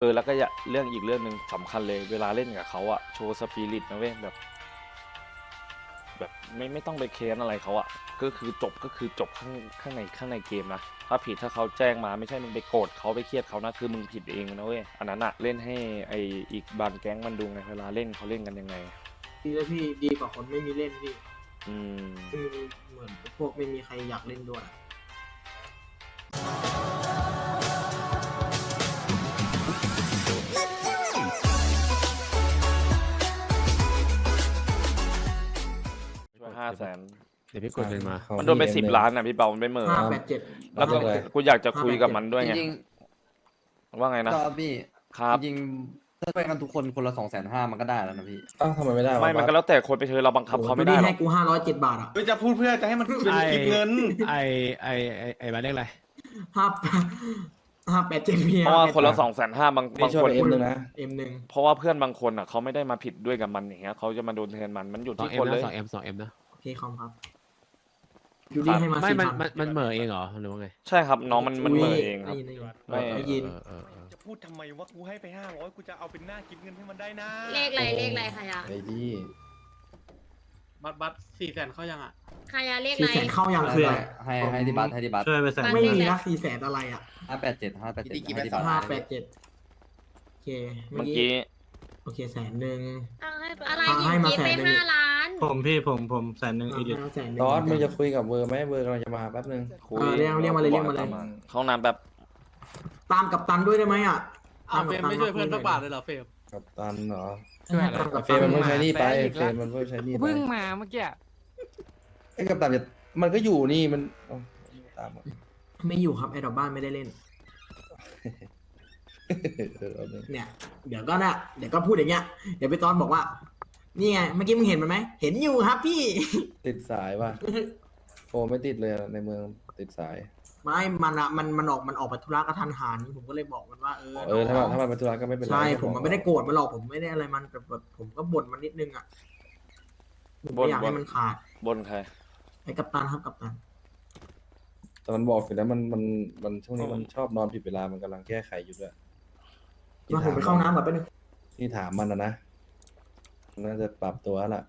เออแล้วก็อย่าเรื่องอีกเรื่องหนึ่งสำคัญเลย เวลาเล่นกับเขาอะโชว์สปิริตนะเว้ยแบบ แบบไม่ไม่ต้องไปเค้นอะไรเขาอะก็คือจบก็คือจบข้างข้างในข้างในเกมนะถ้าผิดถ้าเขาแจ้งมาไม่ใช่มึงไปโกรธเขาไปเครียดเขานะคือมึงผิดเองนะเว้ยอันนั้นอะเล่นให้ไออีกบานแก๊งมันดูไงเวลาเล่นเขาเล่นกันยังไง ดีแล้วพี่ดีกว่าคนไม่มีเล่นพี่อืม คือเหมือนพวกไม่มีใครอยากเล่นด้วย ห้าแสนเดี๋ยวพี่กดเงินมา มันโดนไปสิบล้านอะพี่เปามันไปเหม่อห้าแปดเจ็ดแล้วก็กูอยากจะคุยกับมันด้วยจไง ริงว่าไงๆนะก็พี่ครับ จริงๆถ้าไปกันทุกคนคนละสองแสนห้ามันก็ได้แล้วนะพี่ อ้าวทำไมไม่ได้วะไม่มันก็แล้วแต่คนไปเธอเราบังคับเขาไม่ได้หรให้อกกูห้าร้อยเจ็ดบาทอะเฮ้ยจะพูดเพื่อจะให้มันเป็นคลิปเงิน ไอไอไอไอมาเรียกอะไรห้าห้าแปดเจ็ดพี่เพราะว่าคนละสองแสนห้าบางนี่บางช่วยคนไปเอ็มหนึ่งนะ เอ็มหนึ่งเพราะว่าเพื่อนบางคนอะเขาไม่ได้มาผิดด้วยกับมันอย่างเงี้ยเขาจะมาโดนแทนมันมันอยู่สองที่เอ็คมนเลนะยสองเอ็มสองเอ็มนะโอเคคอมครับยูดี้ให้มาไม่สี่มันพันมันมันเหม่อเองเหรอหรือว่าไงใช่ครับน้องมันมันเหม่อเองครับ ได้ยินได้ยินไม่ได้ยิน เออเออเออจะพูดทำไมว่ากูให้ไปห้าร้อยกูจะเอาเป็นหน้ากินเงินให้มันได้นะเลขอะไรเลขอะไรขยะไอ้ดีบัตรบัตรสี่แสนเข้ายังอะ ขยะเลขอะไรสี่แสนเข้ายังคืออะไรให้ให้ที่บัตรให้ที่บัตรช่วยไปแสนบัตรไม่มีนะสี่แสนอะไรอะห้าแปดเจ็ดห้าแปดเจ็ดพี่ติ๊กกี่ให้ไปที่สอบังตรห้าแปดเจ็ดโอเคเมื่อกี้ โอเคแสนหนึ่ง เอาให้อะไรเอาให้ยิงมากีแสไปนหนึ่ง ห้าล้าน ผมพี่ผมผมแสนหนึ่งอีดิทห้าแสนหนึ่ตอสมึงจะคุยกับเวอร์ไหมเวอร์กำลังจะมาแป๊บนึงคุยเออเรียกเรียกมาเลยเรียกมาเลย เข้าห้องน้ำแบบตามกับตันด้วยได้ไหมอะอ่าเฟรมไม่ช่วยเพื่อนสักบาทเลยเหรอเฟรมกับตันเหรอช่วยตามกับเฟรตัมนมันเพิ่งใช้หนี่ไปแซะอีกเฟรแล้วมมันเพิ่งใช้หนี่ไปเพิ่งมาเมื่อกี้ไอ้กับตันจะมันก็อยู่นี่มันเอ้าตามมาไม่อยู่ครับไอ้ดอกบ้านไม่ได้เล่น เออเอาเลยเนี่ย เดี๋ยวก็นะเดี๋ยวก็พูดอย่างเงี้ย เดี๋ยวไปตอนบอกว่า นี่ไงเมื่อกี้มึงเห็นมันไหมเห็นอยู่ครับพี่ ติดสายว่ะโฟมไม่ติดเลยอะในเมืองติดสาย ไม่มันอะมันมันออกมันออกไปธุระกระทันหันผมก็เลยบอกมันว่าเออเออถ้ามันถ้ามันเป็นธุระก็ไม่เป็นไรใช่ก็ผมมันไม่ได้โกรธมันหรอกผมไม่ได้อะไรมันแต่แบบผมก็บ่นมันนิดนึงอะผมไม่อยากให้มันขาดบนใคร ไอ้กัปตันครับกัปตันแต่มันบอกอยู่แล้วมันมันมันช่วงนี้มันชอบนอนผิดเวลามันกำลังแก้ไขอยู่ด้วยมาผมไปเข้าน้ำแบบแป๊บนึง ที่ถามมันนะนะมั นน่าจะปรับตัวแล้วล่ะ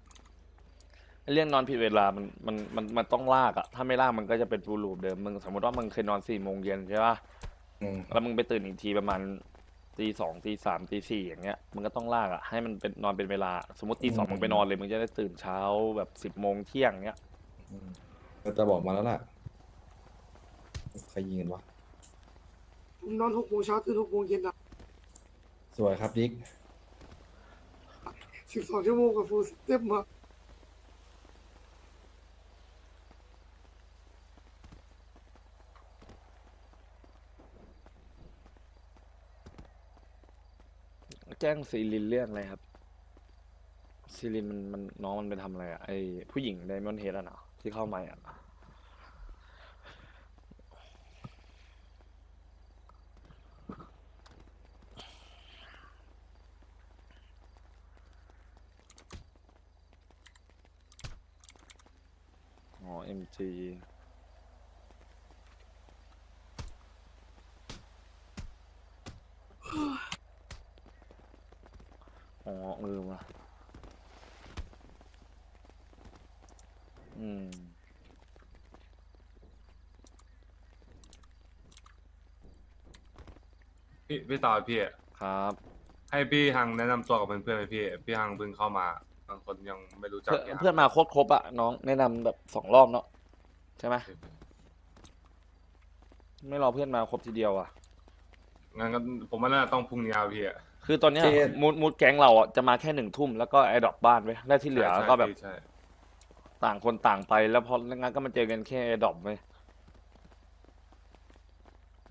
เรื่องนอนผิดเวลามันมันมันมันต้องลากอะถ้าไม่ลากมันก็จะเป็นฟูลูปเดิมมึงสมมติว่ามึงเคยนอนสี่โมงเย็นใช่ป่ะอืมแล้วมึงไปตื่นอีกทีประมาณตีสองตีสามตีสี่อย่างเงี้ยมึงก็ต้องลากอะให้มันเป็นนอนเป็นเวลา สมมติตีสองมึงไปนอนเลยมึงจะได้ตื่นเช้าแบบสิบโมงเที่ยงเงี้ยอืมก็จะบอกมาแล้วล่ะใครยิงกันวะผมนอนหกโมงเช้าตื่นหกโมงเย็นอะสวยครับดิ๊ก สิบสองชั่วโมงกับฟูลสเต็ปมาแจ้งซีลินเรื่องอะไรครับ ซีลินมันมันน้องมันไปทำอะไรอะไอผู้หญิงไดมอนเฮดอะเนาะที่เข้ามาอะ อ๋อ MG อ๋อเออว่ะ อืม พี่พี่ต่อพี่ ครับ ให้พี่ฮังแนะนำตัวกับเพื่อนๆไหมพี่ พี่ฮังเพิ่งเข้ามาบางคนยังไม่รู้จักเพื่อนพี่ฮังเพื่อนมาโคตรครบอะน้องแนะนำแบบสองรอบเนาะใช่ไหมไม่รอเพื่อนมาครบทีเดียวอะงั้นก็ผมว่าน่าจะต้องพรุ่งนี้เอาพี่อะ คือตอนเนี้ยมูดมูดแก๊งเราอะจะมาแค่หนึ่งทุ่มแล้วก็ไอ้ดอกบ้านไว้ยแล้วที่เหลือใช่ก็แบบใช่ต่างคนต่างไปแล้วพองั้นก็มาเจอกันแค่ดรอปไป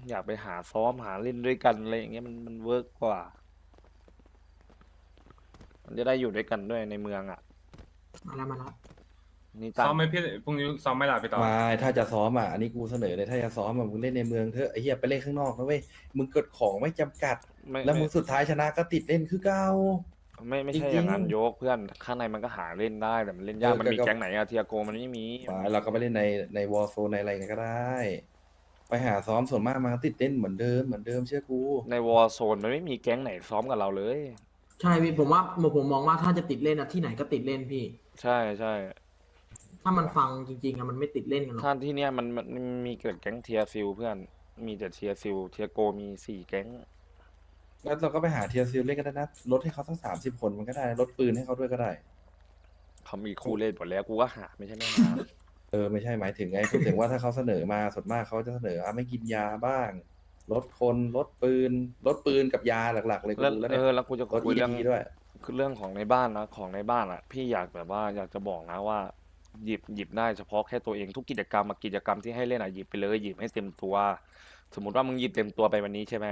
อยากไปหาซ้อมหาเล่นด้วยกันอะไรอย่างเงี้ยมันมันเวิร์กกว่า มันจะได้อยู่ด้วยกันด้วยในเมืองอะ มาแล้วมาแล้ว นี่ซ้ต่าองมไหมพี่พรุ่งนี้ซ้อมไม่ได้พี่ต่อ มาถ้าจะซ้อมอะอันนี้กูเสนอเลยถ้าจะซ้อมอะมึงเล่นในเมืองเถอะไอ้เหี้ยไปเล่นข้างนอกนะเว้ยมึงกดของไม่จำกัด ไม่แล้วมึไม่งสุดท้ายชนะก็ติดเล่นคือเก่าไม่ไม่ใช่จริงๆอย่างนั้นโยกเพื่อนข้างในมันก็หาเล่นได้แต่มันเล่นยากเออมันมีก็แก๊งไหนอะเทียโกมันไม่มีไปเราก็ไปเล่นในในวอลโซนในอะไรกันก็ได้ ไปหาซ้อมส่วนมากมันก็ติดเล่นเหมือนเดิมเหมือนเดิมเชื่อกูในวอ r z โซนมันไม่มีแก๊งไหนซ้อมกับเราเลย ใช่พี่ผมว่าผมมองว่าถ้าจะติดเล่นอะที่ไหนก็ติดเล่นพี่ ใช่ใช่ ถ้ามันฟังจริงๆอะมันไม่ติดเล่นกันหรอกถ้าที่เนี้ยมันมันมันมีเกิดแก๊งเทียซิลเพื่อน มีแต่เทียซิลเทียโกมีสี่แก๊ง แล้วเราก็ไปหาเทียร์ซิลเล่นก็ได้นะลดให้เขาสักสามสิบคนมันก็ได้ลดปืนให้เขาด้วยก็ได้ เขามีคู่เล่นหมดแล้วกูก็หาไม่ใช่ไม่หา เออไม่ใช่หมายถึงไงพูดถึงว่าถ้าเขาเสนอมาส่วนมากเขาจะเสนออะไม่กินยาบ้าง ลดคนลดปืน ลดปืนกับยาหลักๆ เลยกูแล้วดูแล้วเอเนี่ยอแล้วกูจะลดคุยอีเรื่องด้วย คือเรื่องของในบ้านนะของในบ้านอะ พี่อยากแบบว่าอยากจะบอกนะว่า หยิบหยิบได้เฉพาะแค่ตัวเองทุกกิจกรรมอะกิจกรรมที่ให้เล่นอะหยิบไปเลยหยิบให้เต็มตัว สมมติว่ามึงหยิบเต็มตัวไปวันนี้ใช่ไหม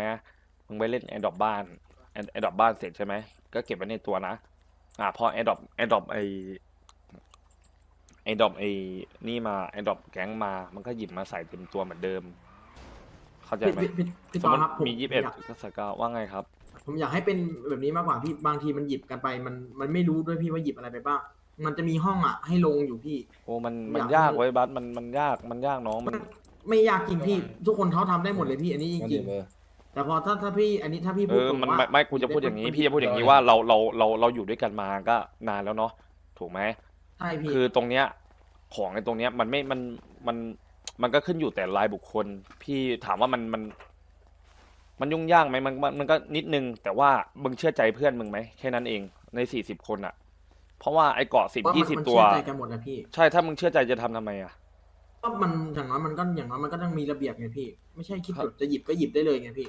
มึงไปเล่นแอดดอบ้านแอดดอบ้านเสร็จใช่ไหมก็เก็บไว้ในตัวนะ อ่าพอแอดดอแอดดอไอไอดอไอนี่มาไอดอแก๊งมา มันก็หยิบมาใส่เต็มตัวเหมือนเดิม เข้าใจพี่ไหมพี่พี่พี่สตมอมติครับผมมียี่สิบเอ็ดอยากก็สกาว่าไงครับ ผมอยากให้เป็นแบบนี้มากกว่าพี่บางทีมันหยิบกันไป มันมันไม่รู้ด้วยพี่ว่าหยิบอะไรไปบ้าง มันจะมีห้องอะ ให้ลงอยู่พี่ โอ้มันอมันยากยากให้ ไว้ยบัสมันมันยากมันยากน้องมันไม่ยากจริงพี่ ทุกคนเขาทำได้หมดเลยพี่ อันนี้จมันริเดี๋งยวเบอร์ๆแต่พอถ้าถ้าพี่อันนี้ถ้าพี่เอพูดอตรงมันว่า ไม่ไม่กูจะพูดอย่างนี้ พี่จะพูดอย่างนี้ว่าเราเราเราเราอยู่ด้วยกันมาก็นานแล้วเนาะถูกไหม ใช่พี่ คือตรงเนี้ยของในตรงเนี้ยมันไม่มันมันมันก็ขึ้นอยู่แต่รายบุคคล พี่ถามว่ามันมัน มันยุ่งยากไหมมันมันมันก็นิดนึง แต่ว่ามึงเชื่อใจเพื่อนมึงไหมแค่นั้นเองในสี่สิบคนอะ เพราะว่าไอ้เกาะสิบว่ายี่มันสิบมันตัว เชื่อใจกันหมดนะพี่ใช่ถ้ามึงเชื่อใจจะทำทำไมอะก็มันอย่างน้อยมันก็อย่างน้อยมันก็ต้องมีระเบียบไงพี่ ไม่ใช่คิดแบบจะหยิบก็หยิบได้เลยไงพี่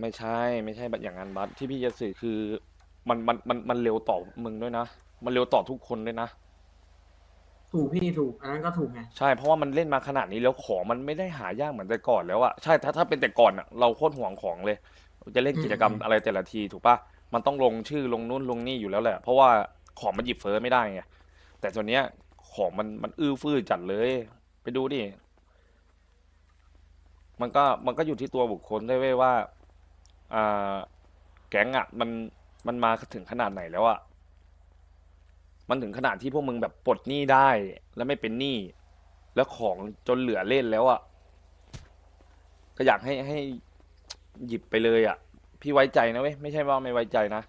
ไม่ใช่ไม่ใช่แบบอย่างนั้นบัสที่พี่จะสื่อคือมันมันมันมันเร็วต่อมึงด้วยนะ มันเร็วต่อทุกคนด้วยนะ ถูกพี่ถูก อันนั้นก็ถูกไงใช่เพราะว่ามันเล่นมาขนาดนี้แล้วของมันไม่ได้หายากเหมือนแต่ก่อนแล้วอะใช่ถ้าถ้าเป็นแต่ก่อนอะเราโคตรห่วงของเลย จะเล่นกิจกรรมอืมอะไรแต่ละทีถูกปะมันต้องลงชื่อลงนู่นลงนี่อยู่แล้วแหละ เพราะว่า ของมันหยิบเฟอร์ไม่ได้ไงแต่ตัวเนี้ยของมันมันอื้อฟื้อจัดเลย ไปดูดิมันก็มันก็อยู่ที่ตัวบุคคลได้เว้ยว่าอ่าแก๊งอะมันมันมาถึงขนาดไหนแล้วอะมันถึงขนาดที่พวกมึงแบบปลดหนี้ได้ แล้วไม่เป็นหนี้แล้วของจนเหลือเล่นแล้วอะก็อยากให้ให้หยิบไปเลยอะ พี่ไว้ใจนะเว้ยไม่ใช่ว่าไม่ไว้ใจนะ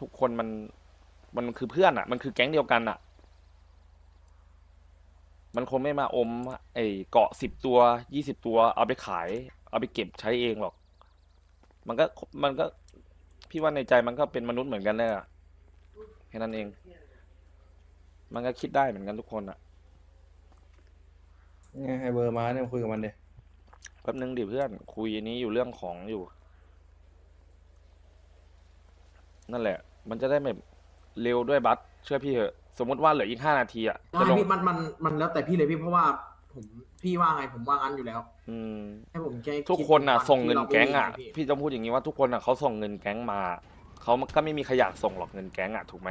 ทุกคนมัน มันคือเพื่อนอะมันคือแก๊งเดียวกันอะมันคงไม่มาอมไอ้เกาะสิบตัวยี่สิบตัว เอาไปขาย เอาไปเก็บใช้เองหรอก มันก็มันก็พี่ว่าในใจมันก็เป็นมนุษย์เหมือนกันเลยอะแค่นั้นเอง มันก็คิดได้เหมือนกันทุกคนอะไงให้เบอร์มาเนี่ยคุยกับมันเดยแป๊บนึงดิเพื่อน คุยอันนี้อยู่เรื่องของอยู่ นั่นแหละ มันจะได้แบบ เร็วด้วยบัสเชื่อพี่เถอะ สมมติว่าเหลืออีกห้านาทีอะได้จะลงพี่มันมันมันแล้วแต่พี่เลยพี่เพราะว่าผมพี่ว่าไงผมว่างั้นอยู่แล้ว อืม ให้ผมแค่ทุกคนน่ะดวัส่งเงินที่ราแก๊งอะไม่มีไพี่ต้องพูดอย่างนี้ว่าทุกคนอะเขาส่งเงินแก๊งมาเขาก็ไม่มีใครอยากส่งหรอกเงินแก๊งอะถูกไหม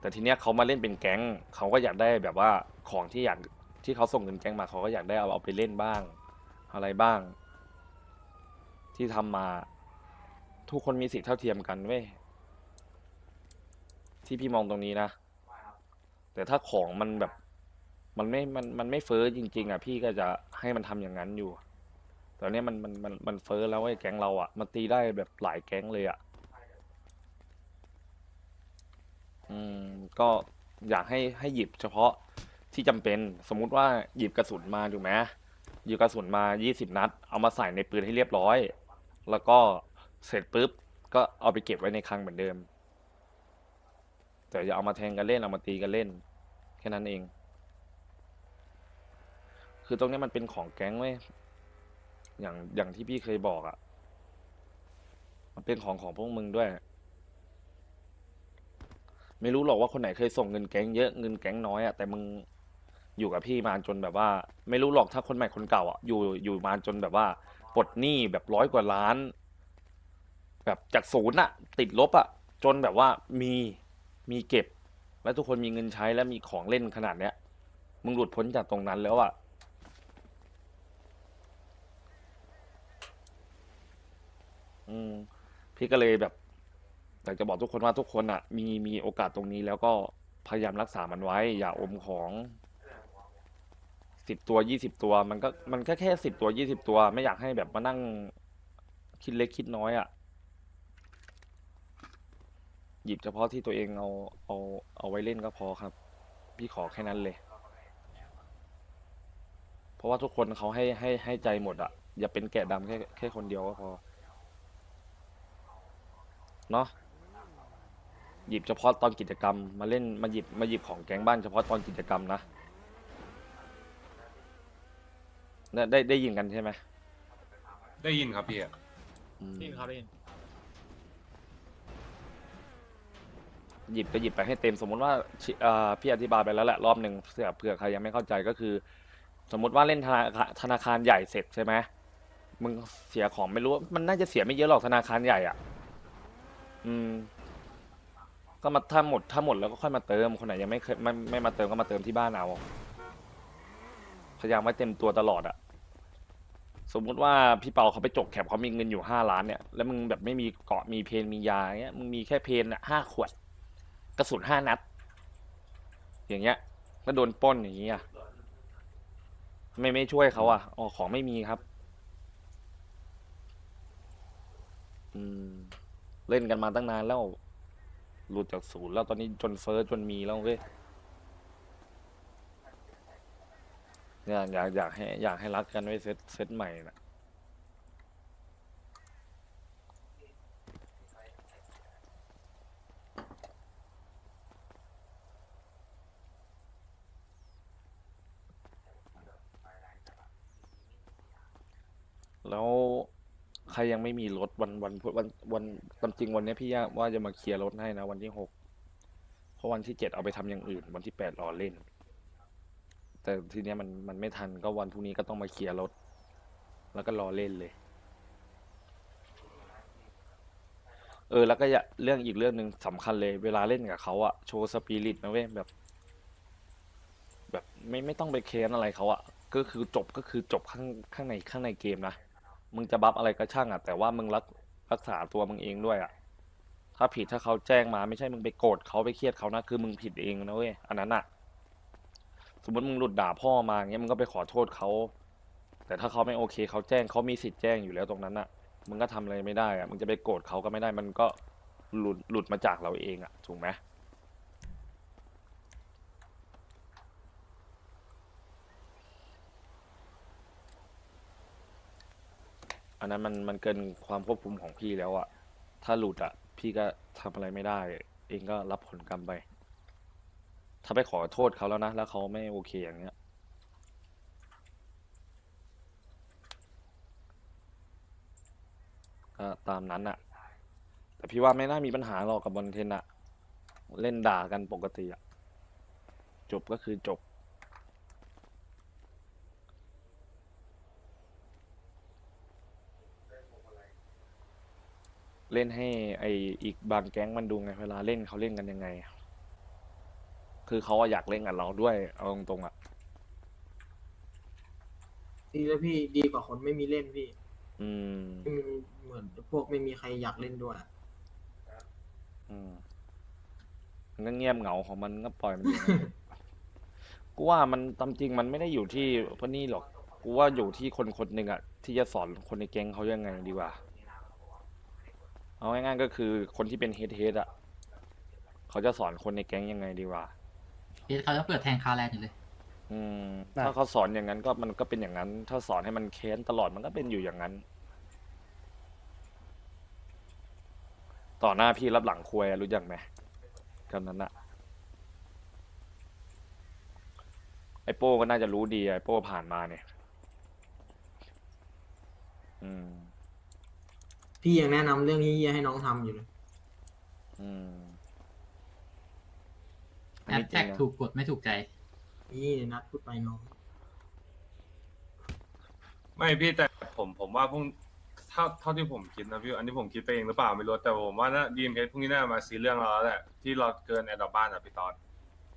แต่ทีเนี้ยเขามาเล่นเป็นแก๊งเขาก็อยากได้แบบว่าของที่อยากที่เขาส่งเงินแก๊งมาเขาก็อยากได้เอาเอาไปเล่นบ้าง อะไรบ้าง ที่ทำมา ทุกคนมีสิทธิ์เท่าเทียมกันเว้ย ที่พี่มองตรงนี้นะแต่ถ้าของมันแบบ มันไม่มันมันไม่เฟ้อจริง ๆ อะ พี่ก็จะให้มันทำอย่างนั้นอยู่ตอนเนี้ยมันมันมันมันเฟ้อแล้วไอ้แก๊งเราอะ มันตีได้แบบหลายแก๊งเลยอะ อืมก็อยากให้ให้หยิบเฉพาะที่จำเป็นสมมุติว่าหยิบกระสุนมาถูกไหมหยิบกระสุนมา20นัด เอามาใส่ในปืนให้เรียบร้อย แล้วก็เสร็จปุ๊บก็เอาไปเก็บไว้ในคลังเหมือนเดิม แต่อย่าเอามาแทงกันเล่นเอามาตีกันเล่น แค่นั้นเอง คือตรงนี้มันเป็นของแก๊งเว้ยอย่างอย่างที่พี่เคยบอกอะ่ะ มันเป็นของของพวกมึงด้วย ไม่รู้หรอกว่าคนไหนเคยส่งเงินแก๊งเยอะเงินแก๊งน้อยอะ่ะแต่มึงอยู่กับพี่มาจนแบบว่า ไม่รู้หรอกถ้าคนใหม่คนเก่าอะ่ะอยู่อยู่มาจนแบบว่าปลดหนี้แบบร้อยกว่าล้าน แบบจากศูนย์อะติดลบอะจนแบบว่ามี มีเก็บ แล้วทุกคนมีเงินใช้แล้วมีของเล่นขนาดเนี้ย มึงหลุดพ้นจากตรงนั้นแล้วอะอืม พี่ก็เลยแบบอยากจะบอกทุกคนว่าทุกคนอะมีมีโอกาสตรงนี้แล้วก็พยายามรักษามันไว้ อย่าอมของสิบตัวยี่สิบตัว มันก็มันก็แค่สิบตัวยี่สิบตัว ไม่อยากให้แบบมานั่งคิดเล็กคิดน้อยอะ่ะ หยิบเฉพาะที่ตัวเองเอาเอาเอาไว้เล่นก็พอครับ พี่ขอแค่นั้นเลย เพราะว่าทุกคนเขาให้ให้ให้ใจหมดอะ่ะอย่าเป็นแกะดำแค่แค่คนเดียวก็พอเนาะหยิบเฉพาะตอนกิจกรรม มาเล่นมาหยิบมาหยิบของแก๊งบ้านเฉพาะตอนกิจกรรมนะเนี่ยได้ได้ยินกันใช่ไหมได้ยินครับพี่อืมนี่ครับพี่ หยิบก็หยิบไปให้เต็มสมมุติว่าชิเอ่อพี่อธิบายไปแล้วแหละรอบหนึ่งเผื่อเผื่อใครยังไม่เข้าใจก็คือ สมมุติว่าเล่นธนาคารธนาคารใหญ่เสร็จใช่ไหมมึงเสียของไม่รู้มันน่าจะเสียไม่เยอะหรอกธนาคารใหญ่อะ อืม ก็มาถ้าหมดถ้าหมดแล้วก็ค่อยมาเติมคนไหนยังไม่เคยไม่ไม่มาเติมก็มาเติมที่บ้านเอาพยายามไว้เต็มตัวตลอดอะสมมุติว่าพี่เปาเขาไปจกแคปเขามีเงินอยู่ห้าล้านเนี่ยแล้วมึงแบบไม่มีเกาะมีเพนมียาเงี้ยมึงมีแค่เพนอะห้าขวด กระสุนห้านัด อย่างเงี้ยก็โดนป้นอย่างเงี้ยไม่ไม่ช่วยเขาอะอ๋อของไม่มีครับ อืม เล่นกันมาตั้งนานแล้ว หลุดจากศูนย์แล้วตอนนี้จนเฟิร์สจนมีแล้วเว้ยเนี่ยอยากอยากให้ อยากให้รักกันไว้เซตเซตใหม่นะแล้ว ใครยังไม่มีรถวันวันวันวันตามจริงวันนี้พี่ว่าจะมาเคลียร์รถให้นะวันที่หกเพราะวันที่เจ็ดเอาไปทำอย่างอื่น วันที่แปดรอเล่น แต่ทีเนี้ยมันมันไม่ทันก็วันพรุ่งนี้ก็ต้องมาเคลียร์รถ แล้วก็รอเล่นเลย เออ แล้วก็อย่าเรื่องอีกเรื่องหนึ่งสำคัญเลย เวลาเล่นกับเขาอะโชว์สปิริตนะเว้ยแบบ แบบไม่ไม่ต้องไปเค้นอะไรเขาอะก็คือจบก็คือจบข้างข้างในข้างในเกมนะ มึงจะบัฟอะไรก็ช่างอะ แต่ว่ามึงรักรักษาตัวมึงเองด้วยอะ ถ้าผิดถ้าเขาแจ้งมาไม่ใช่มึงไปโกรธเขาไปเครียดเขานะคือมึงผิดเองนะเว้ยอันนั้นอะ สมมติมึงหลุดด่าพ่อมาเงี้ยมึงก็ไปขอโทษเขาแต่ถ้าเขาไม่โอเคเขาแจ้งเขามีสิทธิ์แจ้งอยู่แล้วตรงนั้นอะมึงก็ทำอะไรไม่ได้อะมึงจะไปโกรธเขาก็ไม่ได้มันก็หลุดหลุดมาจากเราเองอะถูกไหม อันนั้นมันมันเกินความควบคุมของพี่แล้วอะถ้าหลุดอะพี่ก็ทำอะไรไม่ได้ เองก็รับผลกรรมไป ถ้าไปขอโทษเขาแล้วนะ แล้วเขาไม่โอเคอย่างเงี้ย ก็ตามนั้นอะแต่พี่ว่าไม่น่ามีปัญหาหรอกกับบอลเทนอะเล่นด่ากันปกติอะจบก็คือจบ เล่นให้ไออีกบางแก๊งมันดูไงเวลาเล่นเขาเล่นกันยังไง คือเขาอะอยากเล่นกับเราด้วยเอาตรงๆอะดีแล้วพี่ดีกว่าคนไม่มีเล่นพี่อืม ไม่มีเหมือนพวกไม่มีใครอยากเล่นด้วยอืมมันก็เงียบเหงาของมันก็ปล่อยมันอยู่งั้นกูว่ามันตามจริงมันไม่ได้อยู่ที่พวกนี้หรอก กูว่าอยู่ที่คนคนหนึ่งอะที่จะสอนคนในแก๊งเขายังไงดีกว่า เอาง่ายๆก็คือคนที่เป็นเฮดเฮดอะเขาจะสอนคนในแก๊งยังไงดีกว่าเดี๋ยวเขาจะเปิดแทงคาแลนด์อยู่เลย อืม น่ะ ถ้าเขาสอนอย่างนั้นก็มันก็เป็นอย่างนั้น ถ้าสอนให้มันเค้นตลอดมันก็เป็นอยู่อย่างนั้น ต่อหน้าพี่รับหลังควยอะรู้จักไหมคำนั้นอะไอโป้ก็น่าจะรู้ดีไอโป้ผ่านมาเนี่ย อืม พี่ยังแนะนำเรื่องนี้ให้น้องทำอยู่เลยอืมแอดแท็กนะถูกกดไม่ถูกใจ นี่นัดพูดไปน้อง ไม่พี่แต่ผมผมว่าพรุ่งเท่าเท่าที่ผมคิดนะพี่อันนี้ผมคิดไปเองหรือเปล่าไม่รู้แต่ผมว่าน่าดีมเพรุ่งนี้น่ามาซื้อเรื่องเราแล้วแหละที่เราเกินแอดดอกบ้านอะพี่ตอน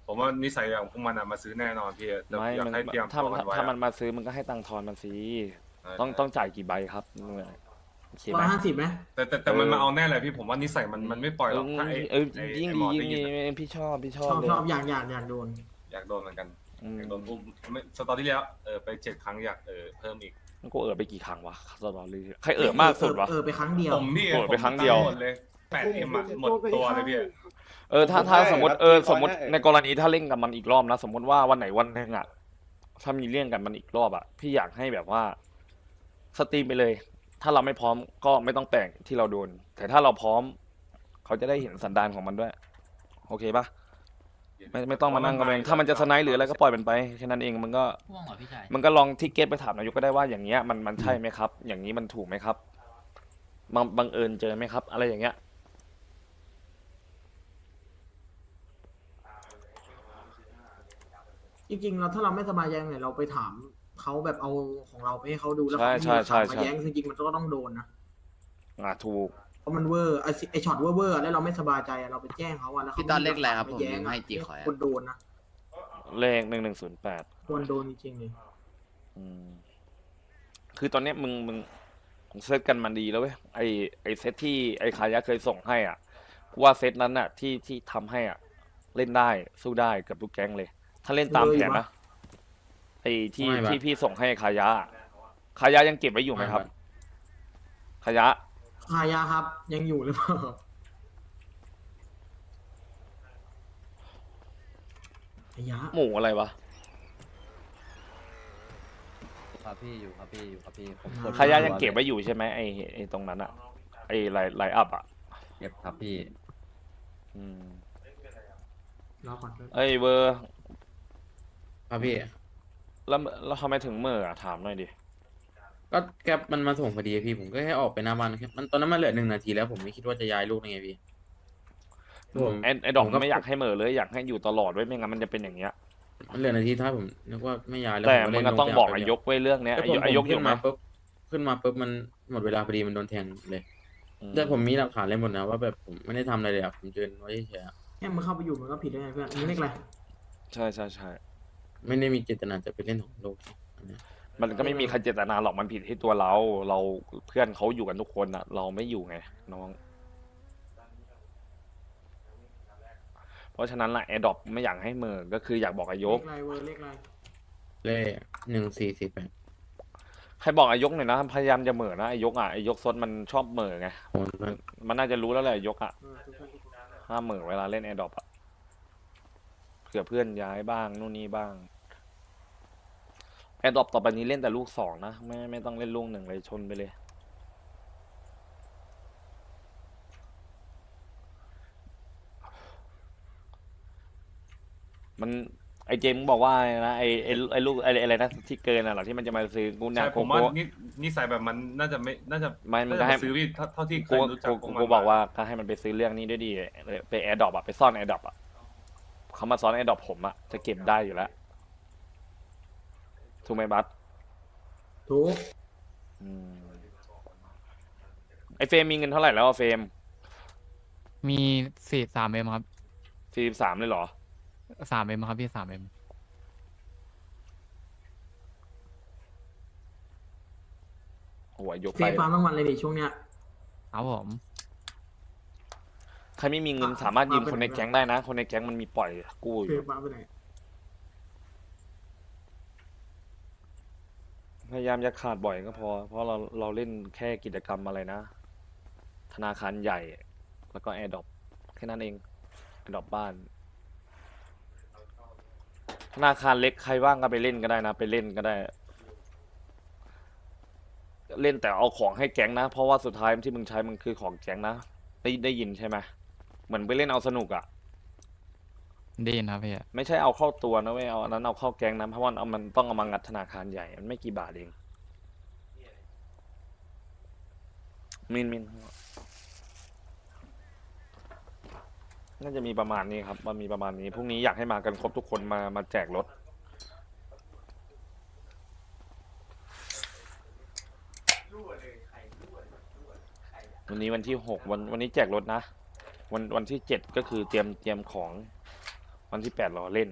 ผมว่านิสัยอย่างพวกมันอะมาซื้อแน่นอนพี่แต่ไม่อยากมันให้เตรียมถ้าตัวมันกันไว้ถ้ามันอะมาซื้อมันก็ให้ตังค์ทอนมันสิเออต้องใช่ต้องจ่ายกี่ใบครับ โอเคร้ไหอมยห้าสิบไหมแต่แต่แต่มันมาเอาแน่เลยพี่ผมว่านิสัยมันมันไม่ปล่อยหรอกถ้าไอ้เออไอ้ยิ่งไอ้หดีมอยิ่ได้งยิดีนอะพี่ชอบพี่ชชอบอบเลยชอบอยากอยากอยากโดน อยากโดนเหมือนกันอืมอยากโดนอุ้มไม่สตอรี่แล้วเออไปเจ็ดครั้งอยากเออเพิ่มอีกมันกูเออไปกี่ครั้งวะตลอดเลยใครเออมากสุดวะ เออไปครั้งเดียว ผมนี่โหดไปครั้งเดียว หมดเลยแปดเอ็มอะหมดตัวเลยพี่ เออถ้าถ้าใช่สมมติครับเออที่สมมติเขาให้ในกรณีถ้าเล่นกับมันอีกรอบนะ สมมติว่าวันไหนวันหนึงอะถ้ามีเรื่องกันมันอีกรอบอะพี่อยากให้แบบว่าสตรีมไปเลย ถ้าเราไม่พร้อมก็ไม่ต้องแปลกที่เราโดน แต่ถ้าเราพร้อม เขาจะได้เห็นสันดานของมันด้วย โอเคปะไม่ไม่ต้องมานั่งกำแพงถ้ามันจะสไนด์หรืออะไรก็ปล่อยมันไปแค่นั้นเองมันก็ พ่วงเหรอพี่ชายมันก็ลองทิกเก็ตไปถามนายกก็ได้ว่าอย่างเงี้ยมันมันใช่ไหมครับ อย่างนี้มันถูกไหมครับบังบังเอิญเจอไหมครับ อะไรอย่างเงี้ย จริงๆเราถ้าเราไม่สบายใจยังไงเราไปถาม เขาแบบเอาของเราไปให้เขาดูแล้วใช่เขาใช่ใช่มาใช่แย้งจริงๆมันก็ต้องโดนนะอ่าถูก เพราะมันเวอร์ไอไอช็อตเวอร์เวอร์แล้วเราไม่สบายใจอะเราไปแจ้งเขาอะแล้วเขาพี่ตอนเลขอะไรครับผมาแย้งลืมอะให้จีขออะควรโดนนะเลขหนึ่งหนึ่งศูนย์แปดควรโดนจริงๆเลยอืมคือตอนเนี้ยมึงมึงมึงเซตกันมันดีแล้วเว้ยไอไอเซตที่ไอคายะเคยส่งให้อะกูว่าเซตนั้นอะที่ที่ทำให้อะ เล่นได้สู้ได้เกับทุกแก๊งเลย ถ้าเล่นตามแผนนะ ไอที่ไม่ปะที่พี่ส่งให้คายะอะคายะยังเก็บไว้อยู่ไหมครับคายะคายาครับยังอยู่หรือเปล่าคายาหมูอะไรวะครับพี่อยู่ครับพี่อยู่ครับพี่ผมอ่ากดคายะยังเก็บไว้อยู่ใช่ไหมไอไอตรงนั้นอะไอไลไลอัพอะเก็บครับพี่อืมรอก่อนเถอะเอ้ยเวอร์ ครับพี่ แล้วแล้วทำไมถึงเมื่ออะถามหน่อยดิ ก็แกปมันมาส่งพอดีพี่ผมก็แค่ออกไปหน้าบ้านแค่มันตอนนั้นมันเหลือหนึ่งนาทีแล้วผมไม่คิดว่าจะย้ายลูกยังไงพี่ผม ไอ้ไอ้ดอกผมก็ ไม่อยากให้เหม่อเลยอยากให้อยู่ตลอดไว้ไม่งั้นมันจะเป็นอย่างเงี้ย มันเหลือนาทีถ้าผมนึกว่าไม่ย้ายแล้วแต่ผมึงเล่ก็นต้องลบอกไปอาเดียกไว้เรื่องเนี้ยแต่อาผมยกอายกผมอยู่ขึ้นไหมมาปุ๊บขึ้นมาปุ๊บมันหมดเวลาพอดีมันโดนแทงเลยอืมแต่ผมมีหลักฐานเลยหมดนะว่าแบบผมไม่ได้ทำอะไรเลยอะผมเดินไว้เฉยๆอะเนี่ยมันเข้าไปอยู่มันก็ผิดได้ไงเพื่อนอันนี้เรียกอะไรใช่ใช่ใช่ ไม่ได้มีเจตนาจะไปเล่นของโลกอันเนี้ยมันก็ไม่มีใครเจตนาหรอกมันผิดที่ตัวเรา เราเพื่อนเขาอยู่กันทุกคนอะเราไม่อยู่ไงน้อง เพราะฉะนั้นละแอดดอปไม่อยากให้เหม่อก็คืออยากบอกอายเลกขอะไรเวอร์เลขอะไรเลขหนึ่งสี่สี่แปดใครบอกอายกหน่อยนะพยายามจะเหม่อนะอายกอะอายกซดมันชอบเหม่อไงโอนมามันน่าจะรู้แล้วแหละอายกอะเออทุกคนทุกคน ห้ามเหม่อเวลาเล่นแอร์ดรอปอะ เผื่อเพื่อนย้ายบ้างนู่นนี่บ้างแอร์ดรอปต่อไปนี้เล่นแต่ลูกสองนะ ไม่ไม่ต้องเล่นลูกหนึ่งเลยชนไปเลย มันไอเจมส์บอกว่าอะไรนะไอไอไอลูกไอไออะไรนะที่เกินน่ะเหรอที่มันจะมาซื้อกูนาใช่โกผมว่าโก้นินิสัยแบบมันน่าจะไม่น่าจะไม่มันน่าก็จะให้มาซื้อพี่เท่าเท่าที่เคกูยรู้จักกูพวกกูมันบอกมาว่าก็ให้มันไปซื้อเรื่องนี้ด้วยดีไปแอร์ดรอปอะไปซ่อนแอร์ดรอปอะ เขามาซ้อนแอร์ดรอปผมอะจะเก็บได้อยู่แล้วถูกไหมบัสถูกอืมไอเฟรมมีเงินเท่าไหร่แล้วอะเฟรมมีสี่สามเอ็มครับสี่สามเลยเหรอ สามเอ็มครับพี่สามเอ็มโอ้ยยกเฟไปซฟาร์มทั้งวันเลยดิช่วงเนี้ย ครับผม ใครไม่มีเงินอะสามารถยืมมาเป็นคนในแบบแก๊งได้นะ คนในแก๊งมันมีปล่อยกู้อเฟยู่ซฟาร์มไปไหนพยายามจะขาดบ่อยก็พอ เพราะเราเราเล่นแค่กิจกรรมอะไรนะ ธนาคารใหญ่ แล้วก็แอร์ดรอปแค่นั้นเองแอร์ดรอปบ้าน ธนาคารเล็กใครว่างก็ไปเล่นก็ได้นะ ไปเล่นก็ได้ เล่นแต่เอาของให้แก๊งนะ เพราะว่าสุดท้ายที่มึงใช้มันคือของแก๊งนะ ได้ได้ยินใช่ไหม เหมือนไปเล่นเอาสนุกอะ่ะ ได้ยินครับพี่ไม่ใช่เอาเข้าตัวนะเว้ยเอาอันนั้นเอาเข้าแก๊งนะเพราะว่าเอามันต้องเอามางัดธนาคารใหญ่ มันไม่กี่บาทเอง มินมินน่าจะมีประมาณนี้ครับมันมีประมาณนี้พรุ่งนี้อยากให้มากันครบทุกคนมามาแจกรถ วันนี้วันที่หกวันวันนี้แจกรถนะ วันวันที่เจ็ดก็คือเตรียมเตรียมของ วันที่แปดรอเล่น